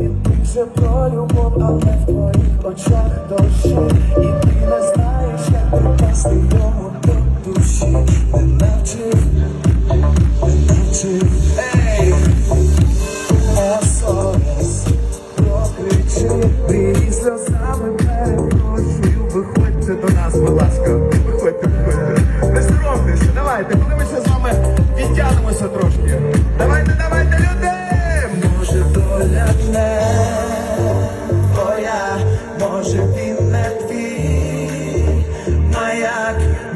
І вже про любов, але в твоїх очах дощі, і ти не знаєш, як ти.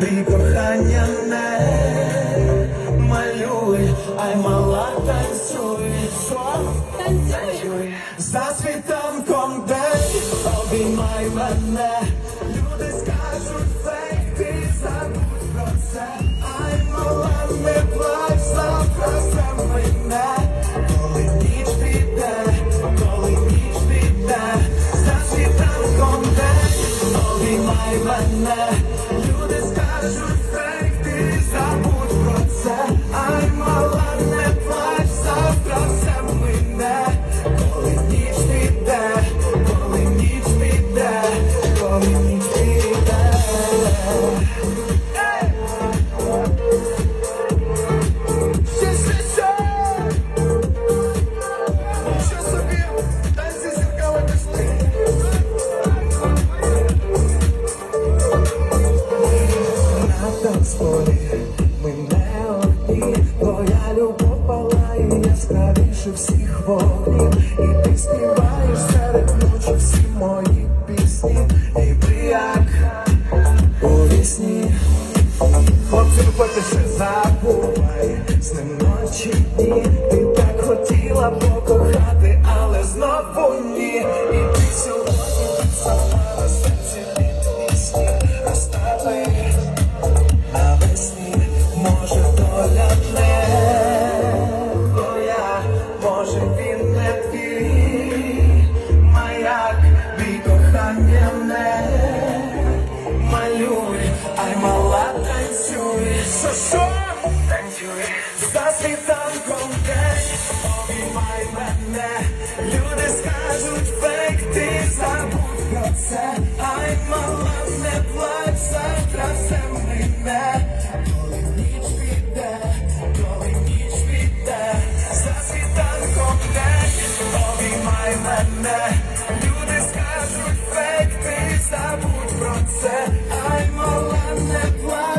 ти кохання не малюй, ай мала танцюй, танцюй. За світанком день обіймай мене. столі, ми не одні, твоя любов палає яскравіше всіх вогнів, і ти співаєш серед ночі всіх. може він не твій, маяк, мій кохання не малюй, ай мала танцюй, що що? забудь про це, ай мала не плачь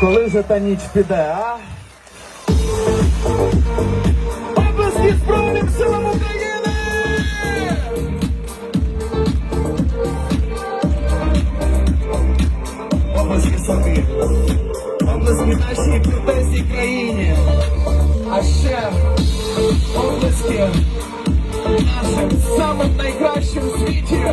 Коли же та ніч піде, а? Обласки Збройним силам України! Обласки собі, обласки нашій протезній країні, а ще обласки нашим самим найкращим світі.